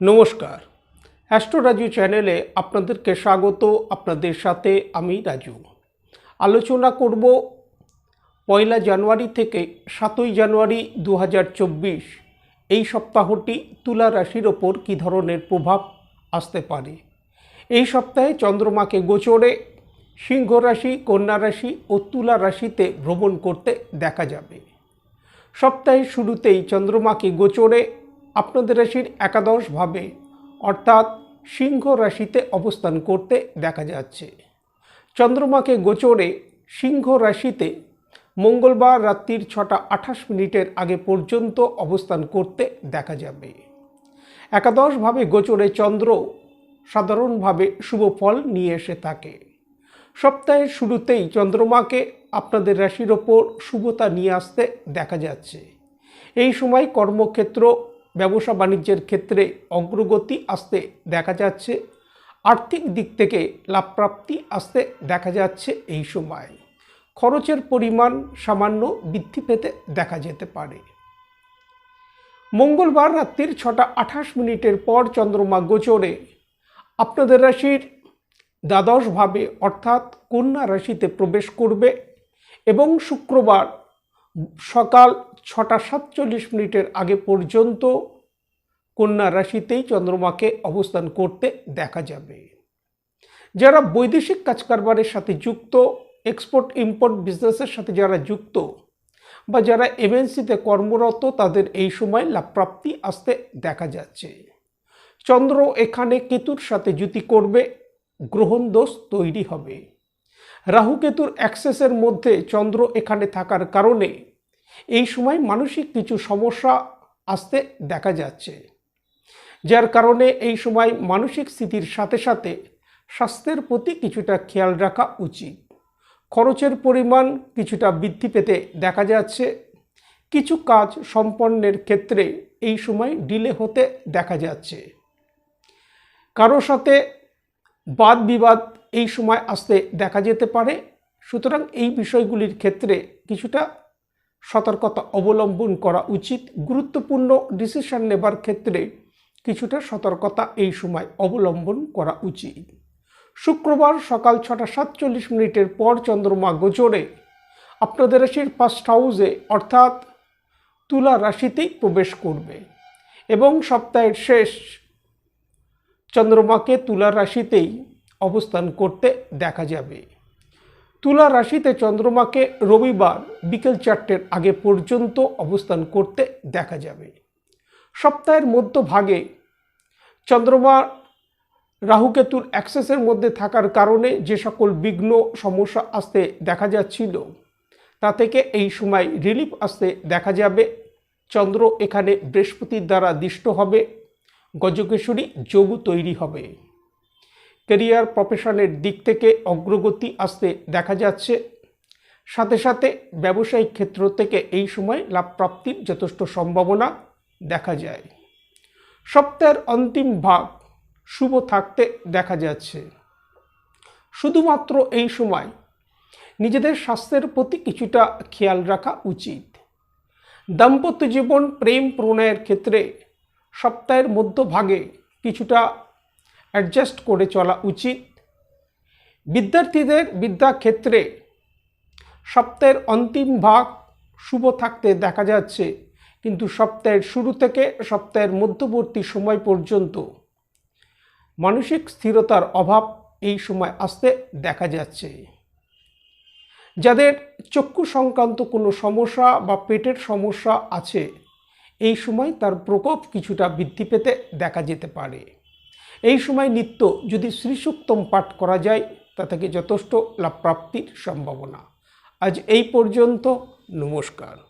নমস্কার। অ্যাস্ট্রো রাজু চ্যানেলে আপনাদেরকে স্বাগত। আপনাদের সাথে আমি রাজু। আলোচনা করব পয়লা জানুয়ারি থেকে সাতই জানুয়ারি দু হাজার চব্বিশ। এই সপ্তাহটি তুলা রাশির ওপর কী ধরনের প্রভাব আসতে পারে? এই সপ্তাহে চন্দ্রমাকে গোচরে সিংহ রাশি, কন্যা রাশি ও তুলা রাশিতে ভ্রমণ করতে দেখা যাবে। সপ্তাহের শুরুতেই চন্দ্রমাকে গোচরে আপনাদের রাশির একাদশভাবে অর্থাৎ সিংহ রাশিতে অবস্থান করতে দেখা যাচ্ছে। চন্দ্রমাকে গোচরে সিংহ রাশিতে মঙ্গলবার রাত্রির ছটা আঠাশ মিনিটের আগে পর্যন্ত অবস্থান করতে দেখা যাবে। একাদশভাবে গোচরে চন্দ্র সাধারণভাবে শুভ ফল নিয়ে এসে থাকে। সপ্তাহের শুরুতেই চন্দ্রমাকে আপনাদের রাশির ওপর শুভতা নিয়ে আসতে দেখা যাচ্ছে। এই সময় কর্মক্ষেত্র ব্যবসা বাণিজ্যের ক্ষেত্রে অগ্রগতি আসতে দেখা যাচ্ছে, আর্থিক দিক থেকে লাভপ্রাপ্তি আসতে দেখা যাচ্ছে এই সময়। খরচের পরিমাণ সামান্য বৃদ্ধি পেতে দেখা যেতে পারে। মঙ্গলবার রাত্রির ছটা আঠাশ মিনিটের পর চন্দ্রমা গোচরে। আপনাদের রাশির দ্বাদশভাবে অর্থাৎ কন্যা রাশিতে প্রবেশ করবে এবং শুক্রবার সকাল ছটা সাতচল্লিশ মিনিটের আগে পর্যন্ত কন্যা রাশিতেই চন্দ্রমাকে অবস্থান করতে দেখা যাবে। যারা বৈদেশিক কাজকারবারের সাথে যুক্ত এক্সপোর্ট ইম্পোর্ট বিজনেসের সাথে যারা যুক্ত বা যারা এমএনসিতে কর্মরত, তাদের এই সময় লাভপ্রাপ্তি আসতে দেখা যাচ্ছে। চন্দ্র এখানে কেতুর সাথে জুতি করবে, গ্রহণ দোষ তৈরি হবে। রাহু কেতুর অ্যাক্সেসের মধ্যে চন্দ্র এখানে থাকার কারণে এই সময় মানসিক কিছু সমস্যা আসতে দেখা যাচ্ছে, যার কারণে এই সময় মানসিক স্থিতির সাথে সাথে স্বাস্থ্যের প্রতি কিছুটা খেয়াল রাখা উচিত। খরচের পরিমাণ কিছুটা বৃদ্ধি পেতে দেখা যাচ্ছে, কিছু কাজ সম্পন্নের ক্ষেত্রে এই সময় ডিলে হতে দেখা যাচ্ছে। কারও সাথে বাদ বিবাদ এই সময় আসতে দেখা যেতে পারে, সুতরাং এই বিষয়গুলির ক্ষেত্রে কিছুটা সতর্কতা অবলম্বন করা উচিত। গুরুত্বপূর্ণ ডিসিশন নেবার ক্ষেত্রে কিছুটা সতর্কতা এই সময় অবলম্বন করা উচিত। শুক্রবার সকাল ছটা সাতচল্লিশ মিনিটের পর চন্দ্রমা গোচরে আপনাদের রাশির ফার্স্ট হাউসে অর্থাৎ তুলা রাশিতেই প্রবেশ করবে এবং সপ্তাহের শেষ চন্দ্রমাকে তুলা রাশিতেই অবস্থান করতে দেখা যাবে। তুলা রাশিতে চন্দ্রমাকে রবিবার বিকেল চারটের আগে পর্যন্ত অবস্থান করতে দেখা যাবে। সপ্তাহের মধ্যভাগে চন্দ্রমা রাহুকেতুর অ্যাক্সেসের মধ্যে থাকার কারণে যে সকল বিঘ্ন, সমস্যা আসতে দেখা যাচ্ছিল, তা থেকে এই সময় রিলিফ আসতে দেখা যাবে। চন্দ্র এখানে বৃহস্পতির দ্বারা দিষ্ট হবে, গজকেশরী যোগ তৈরি হবে। কেরিয়ার প্রফেশনের দিক থেকে অগ্রগতি আসতে দেখা যাচ্ছে। সাথে সাথে ব্যবসায়িক ক্ষেত্র থেকে এই সময় লাভ প্রাপ্তির যথেষ্ট সম্ভাবনা দেখা যায়। সপ্তাহের অন্তিম ভাগ শুভ থাকতে দেখা যাচ্ছে। শুধুমাত্র এই সময় নিজেদের স্বাস্থ্যের প্রতি কিছুটা খেয়াল রাখা উচিত। দাম্পত্য জীবন প্রেম প্রণয়ের ক্ষেত্রে সপ্তাহের মধ্যভাগে কিছুটা অ্যাডজাস্ট করে চলা উচিত। বিদ্যার্থীদের বিদ্যাক্ষেত্রে সপ্তাহের অন্তিম ভাগ শুভ থাকতে দেখা যাচ্ছে, কিন্তু সপ্তাহের শুরু থেকে সপ্তাহের মধ্যবর্তী সময় পর্যন্ত মানসিক স্থিরতার অভাব এই সময় আসতে দেখা যাচ্ছে। যাদের চক্ষু সংক্রান্ত কোনো সমস্যা বা পেটের সমস্যা আছে, এই সময় তার প্রকোপ কিছুটা বৃদ্ধি পেতে দেখা যেতে পারে। এই সময় নিত্য যদি শ্রীসুক্তম পাঠ করা যায়, তা থেকে যথেষ্ট লাভ প্রাপ্তির সম্ভাবনা। আজ এই পর্যন্ত, নমস্কার।